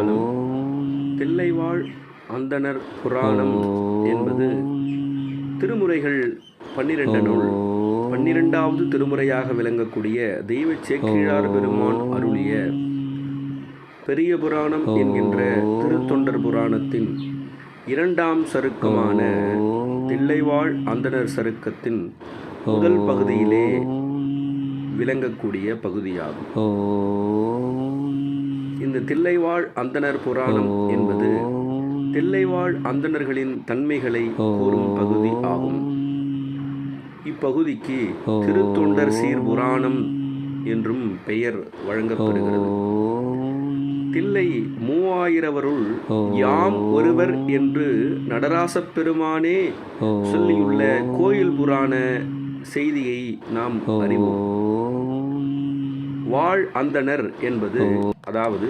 திருச்சிற்றம்பலம் தில்லைவாழ் அந்தணர் புராணம் என்பது திருமுறைகள் பன்னிரண்டு நூல். பன்னிரெண்டாவது திருமுறையாக விளங்கக்கூடிய தெய்வ சேக்கிழார் பெருமான் அருளிய பெரிய புராணம் என்கின்ற திருத்தொண்டர் புராணத்தின் இரண்டாம் சருக்கமான தில்லைவாழ் அந்தணர் சருக்கத்தின் முதல் பகுதியிலே விளங்கக்கூடிய பகுதியாகும். தில்லைவாழ் அந்தணர் புராணம் என்பது தில்லைவாழ் அந்தணர்களின் தன்மைகளை கூறும் பகுதி ஆகும். இப்பகுதிக்கு திருத்தொண்டர் சீர் புராணம் என்றும் பெயர் வழங்கப்படுகிறது. தில்லை மூவாயிரவருள் யாம் ஒருவர் என்று நடராசப் பெருமானே சொல்லியுள்ள கோயில் புராண செய்தியை நாம் அறிவோம். வாழ் அந்தணர் என்பது அதாவது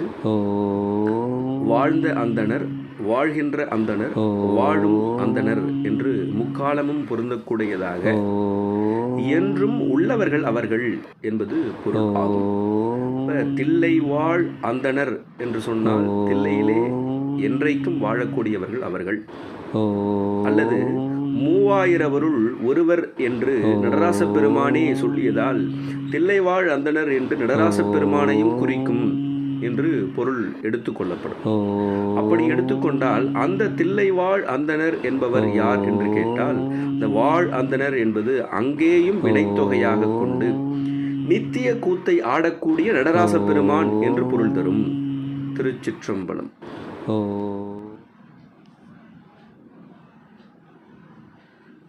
வாழ்ந்த அந்தணர் வாழ்கின்ற அந்தணர் வாழும் அந்தணர் என்று முக்காலமும் பொருந்தக்கூடியதாக என்றும் உள்ளவர்கள் அவர்கள் என்பது பொருள் ஆகும். தில்லை வாழ் அந்தணர் என்று சொன்னால் தில்லையிலே என்றைக்கும் வாழக்கூடியவர்கள் அவர்கள். அல்லது மூவாயிரவருள் ஒருவர் என்று நடராச பெருமானே சொல்லியதால் தில்லைவாழ் அந்தணர் என்று நடராச பெருமானையும் குறிக்கும் என்று பொருள் எடுத்துக்கொள்ளப்படும் அப்படி எடுத்துக்கொண்டால் அந்த தில்லைவாழ் அந்தணர் என்பவர் யார் என்று கேட்டால் இந்த வாழ் அந்தணர் என்பது அங்கேயும் வினைத்தொகையாக கொண்டு நித்திய கூத்தை ஆடக்கூடிய நடராச பெருமான் என்று பொருள் தரும் திருச்சிற்றம்பலம்.